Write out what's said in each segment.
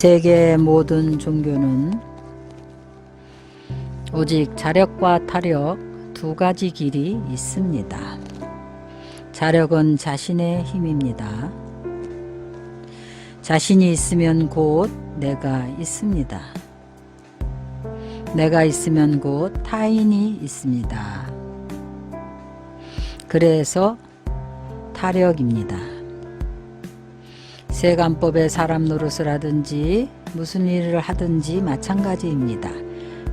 세계 모든 종교는 오직 자력과 타력 두 가지 길이 있습니다. 자력은 자신의 힘입니다. 자신이 있으면 곧 내가 있습니다. 내가 있으면 곧 타인이 있습니다. 그래서 타력입니다. 세간법의 사람 노릇을 하든지 무슨 일을 하든지 마찬가지입니다.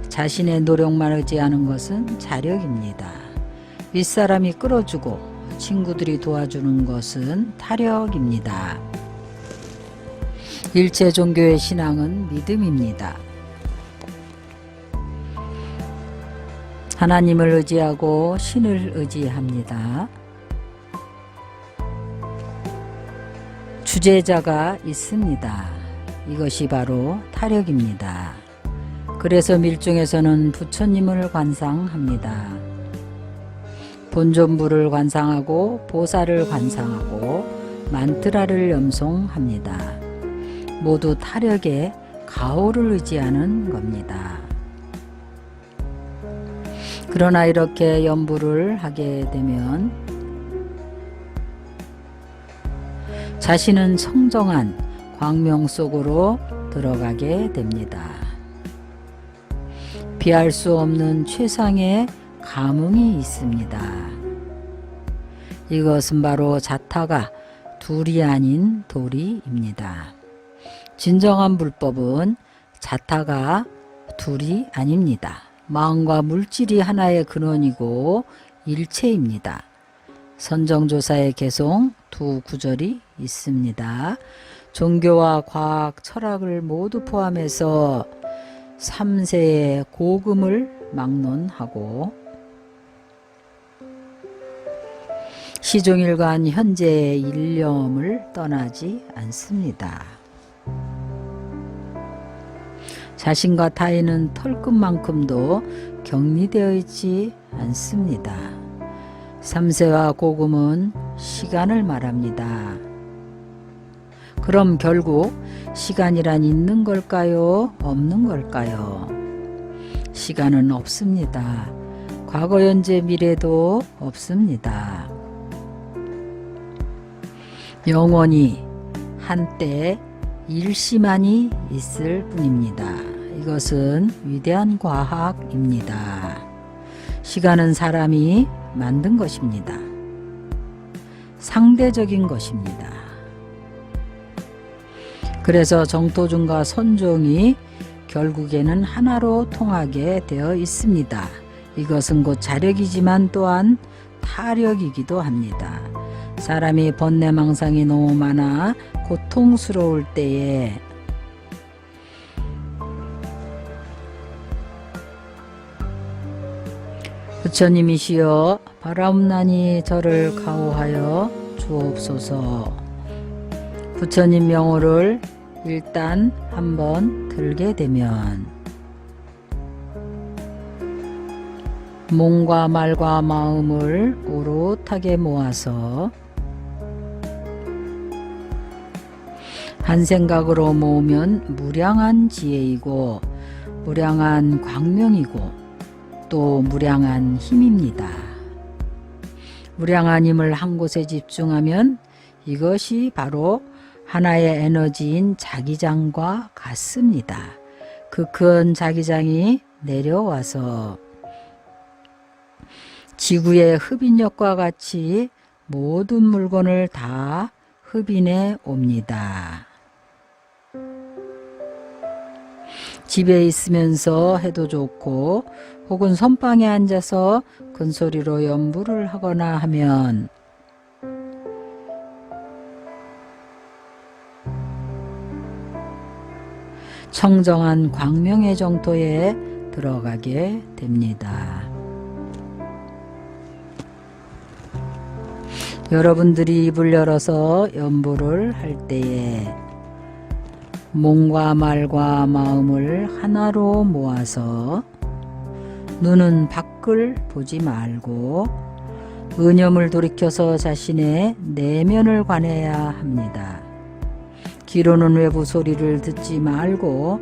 자신의 노력만 의지하는 것은 자력입니다. 윗사람이 끌어주고 친구들이 도와주는 것은 타력입니다. 일체 종교의 신앙은 믿음입니다. 하나님을 의지하고 신을 의지합니다. 주제자가 있습니다. 이것이 바로 타력입니다. 그래서 밀중에서는 부처님을 관상합니다. 본존부를 관상하고 보살을 관상하고 만트라를 염송합니다. 모두 타력에 가오를 의지하는 겁니다. 그러나 이렇게 연부를 하게 되면 자신은 청정한 광명 속으로 들어가게 됩니다. 피할 수 없는 최상의 감흥이 있습니다. 이것은 바로 자타가 둘이 아닌 도리입니다. 진정한 불법은 자타가 둘이 아닙니다. 마음과 물질이 하나의 근원이고 일체입니다. 선정조사의 개송 두 구절이 있습니다. 종교와 과학, 철학을 모두 포함해서 3세의 고금을 막론하고 시종일관 현재의 일념을 떠나지 않습니다. 자신과 타인은 털끝만큼도 격리되어 있지 않습니다. 삼세와 고금은 시간을 말합니다. 그럼 결국 시간이란 있는 걸까요? 없는 걸까요? 시간은 없습니다. 과거, 현재, 미래도 없습니다. 영원히 한때 일시만이 있을 뿐입니다. 이것은 위대한 과학입니다. 시간은 사람이 만든 것입니다. 상대적인 것입니다. 그래서 정토중과 선종이 결국에는 하나로 통하게 되어 있습니다. 이것은 곧 자력이지만 또한 타력이기도 합니다. 사람이 번뇌망상이 너무 많아 고통스러울 때에 부처님이시여 바라옵나니 저를 가호하여 주옵소서. 부처님 명호를 일단 한번 들게 되면 몸과 말과 마음을 오롯하게 모아서 한 생각으로 모으면 무량한 지혜이고 무량한 광명이고 또 무량한 힘입니다. 무량한 힘을 한 곳에 집중하면 이것이 바로 하나의 에너지인 자기장과 같습니다. 그 큰 자기장이 내려와서 지구의 흡인력과 같이 모든 물건을 다 흡인해 옵니다. 집에 있으면서 해도 좋고 혹은 선방에 앉아서 큰 소리로 연부를 하거나 하면 청정한 광명의 정토에 들어가게 됩니다. 여러분들이 입을 열어서 연부를 할 때에 몸과 말과 마음을 하나로 모아서 눈은 밖을 보지 말고 은염을 돌이켜서 자신의 내면을 관해야 합니다. 귀로는 외부 소리를 듣지 말고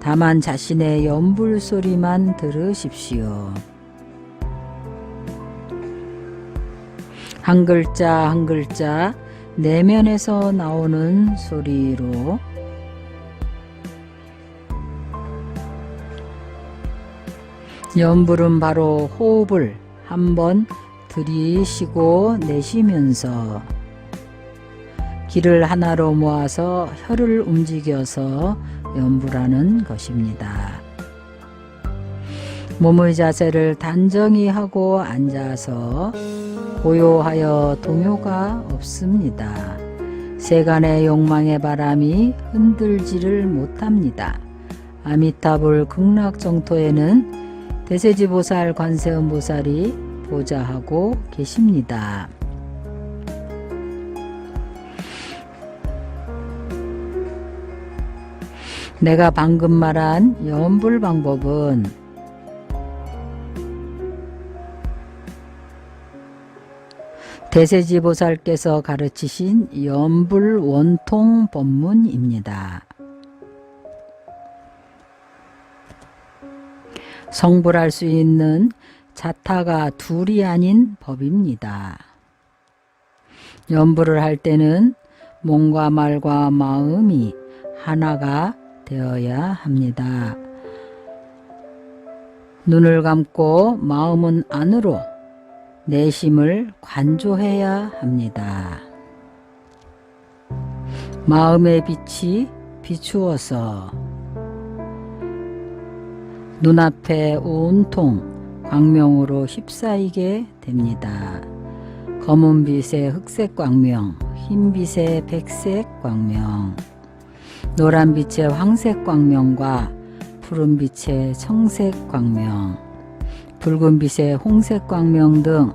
다만 자신의 연불 소리만 들으십시오. 한 글자 한 글자 내면에서 나오는 소리로 연불은 바로 호흡을 한번 들이쉬고 내쉬면서 기를 하나로 모아서 혀를 움직여서 연불하는 것입니다. 몸의 자세를 단정히 하고 앉아서 고요하여 동요가 없습니다. 세간의 욕망의 바람이 흔들지를 못합니다. 아미타불 극락정토에는 대세지 보살 관세음 보살이 보좌하고 계십니다. 내가 방금 말한 연불 방법은 대세지 보살께서 가르치신 연불 원통 법문입니다. 성불할 수 있는 자타가 둘이 아닌 법입니다. 연불을 할 때는 몸과 말과 마음이 하나가 되어야 합니다. 눈을 감고 마음은 안으로 내심을 관조해야 합니다. 마음의 빛이 비추어서 눈앞에 온통 광명으로 휩싸이게 됩니다. 검은 빛의 흑색 광명, 흰 빛의 백색 광명, 노란 빛의 황색 광명과 푸른 빛의 청색 광명, 붉은 빛의 홍색 광명 등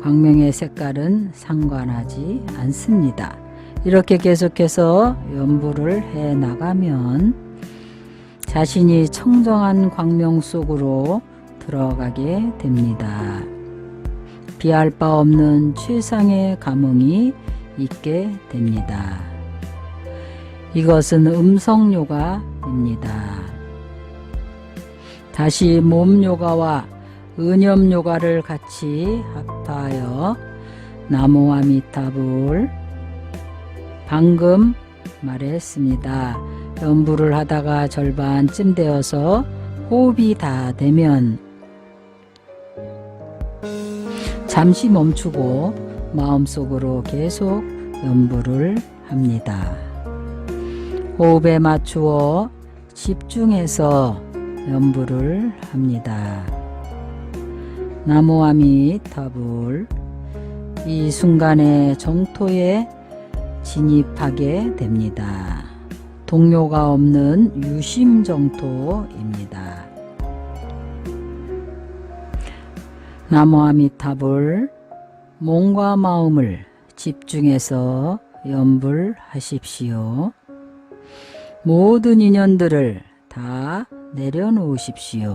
광명의 색깔은 상관하지 않습니다. 이렇게 계속해서 연부를 해 나가면 자신이 청정한 광명 속으로 들어가게 됩니다. 비할 바 없는 최상의 감흥이 있게 됩니다. 이것은 음성 요가입니다. 다시 몸 요가와 은염 요가를 같이 합하여 나무 아미타불 방금 말했습니다. 연부를 하다가 절반쯤 되어서 호흡이 다 되면 잠시 멈추고 마음속으로 계속 연부를 합니다. 호흡에 맞추어 집중해서 연부를 합니다. 나무아미타불 이 순간에 정토에 진입하게 됩니다. 동료가 없는 유심 정토입니다. 나무아미타불 몸과 마음을 집중해서 연불하십시오. 모든 인연들을 다 내려놓으십시오.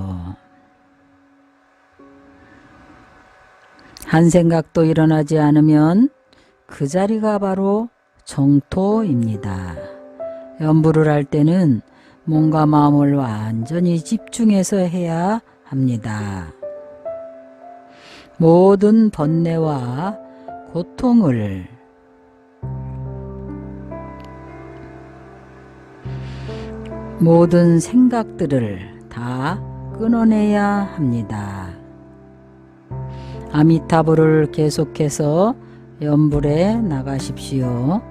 한 생각도 일어나지 않으면 그 자리가 바로 정토입니다. 연부를 할 때는 몸과 마음을 완전히 집중해서 해야 합니다. 모든 번뇌와 고통을 모든 생각들을 다 끊어내야 합니다. 아미타불을 계속해서 연불에 나가십시오.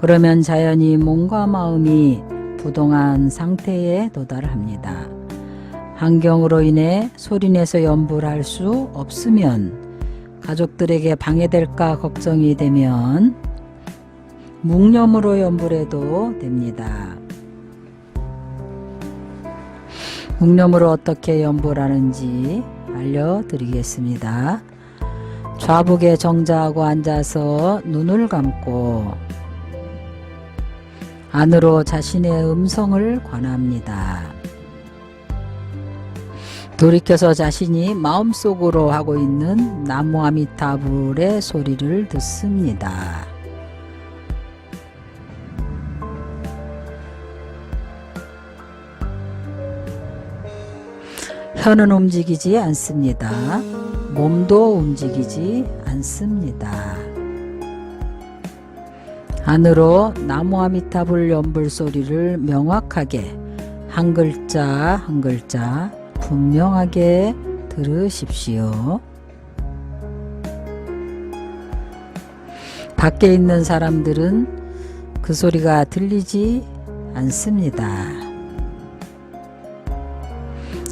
그러면 자연히 몸과 마음이 부동한 상태에 도달합니다. 환경으로 인해 소리내서 연불할 수 없으면 가족들에게 방해될까 걱정이 되면 묵념으로 연불해도 됩니다. 묵념으로 어떻게 연불하는지 알려드리겠습니다. 좌북에 정자하고 앉아서 눈을 감고 안으로 자신의 음성을 권합니다. 돌이켜서 자신이 마음속으로 하고 있는 나무아미타불의 소리를 듣습니다. 혀는 움직이지 않습니다. 몸도 움직이지 않습니다. 안으로 나무아미타불 연불 소리를 명확하게 한 글자 한 글자 분명하게 들으십시오. 밖에 있는 사람들은 그 소리가 들리지 않습니다.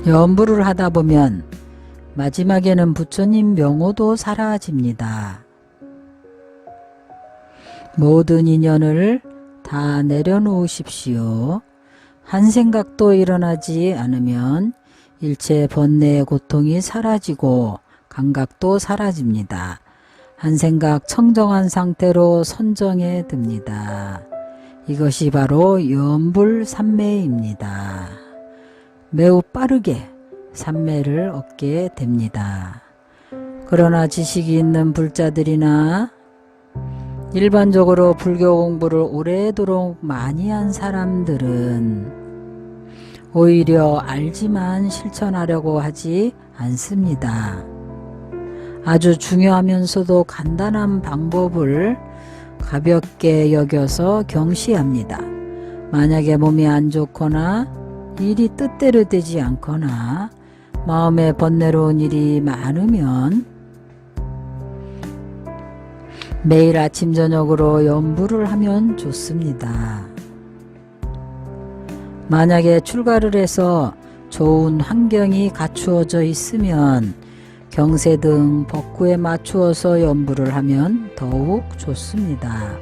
연부를 하다 보면 마지막에는 부처님 명호도 사라집니다. 모든 인연을 다 내려놓으십시오. 한 생각도 일어나지 않으면 일체 번뇌의 고통이 사라지고 감각도 사라집니다. 한 생각 청정한 상태로 선정에 듭니다. 이것이 바로 연불 삼매입니다. 매우 빠르게 삼매를 얻게 됩니다. 그러나 지식이 있는 불자들이나 일반적으로 불교 공부를 오래도록 많이 한 사람들은 오히려 알지만 실천하려고 하지 않습니다. 아주 중요하면서도 간단한 방법을 가볍게 여겨서 경시합니다. 만약에 몸이 안 좋거나 일이 뜻대로 되지 않거나 마음에 번뇌로운 일이 많으면 매일 아침 저녁으로 연부를 하면 좋습니다. 만약에 출가를 해서 좋은 환경이 갖추어져 있으면 경세 등 법구에 맞추어서 연부를 하면 더욱 좋습니다.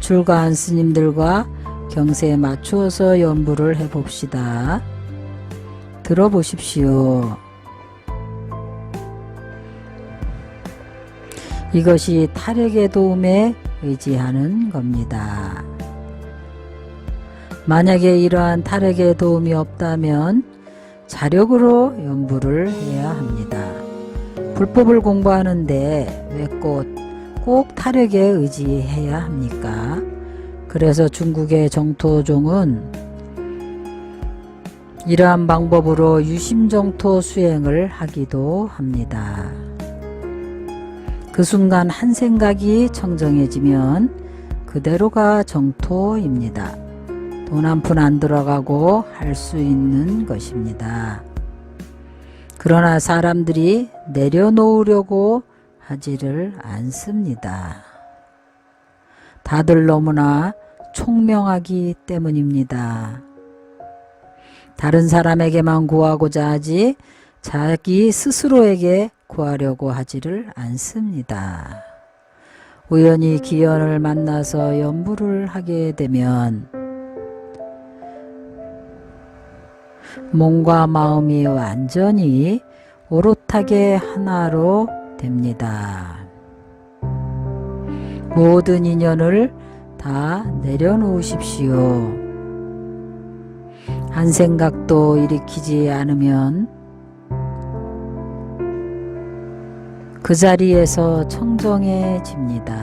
출가한 스님들과 경세에 맞추어서 연부를 해봅시다. 들어보십시오. 이것이 타력의 도움에 의지하는 겁니다. 만약에 이러한 타력의 도움이 없다면 자력으로 연부를 해야 합니다. 불법을 공부하는데 왜꼭 꼭 타력에 의지해야 합니까? 그래서 중국의 정토종은 이러한 방법으로 유심정토 수행을 하기도 합니다. 그 순간 한 생각이 청정해지면 그대로가 정토입니다. 돈 한 푼 안 들어가고 할 수 있는 것입니다. 그러나 사람들이 내려놓으려고 하지를 않습니다. 다들 너무나 총명하기 때문입니다. 다른 사람에게만 구하고자 하지 자기 스스로에게 구하려고 하지를 않습니다. 우연히 기연을 만나서 연부를 하게 되면 몸과 마음이 완전히 오롯하게 하나로 됩니다. 모든 인연을 다 내려놓으십시오. 한 생각도 일으키지 않으면 그 자리에서 청정해집니다.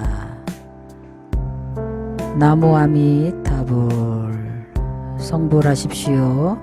나무아미 타불 성불하십시오.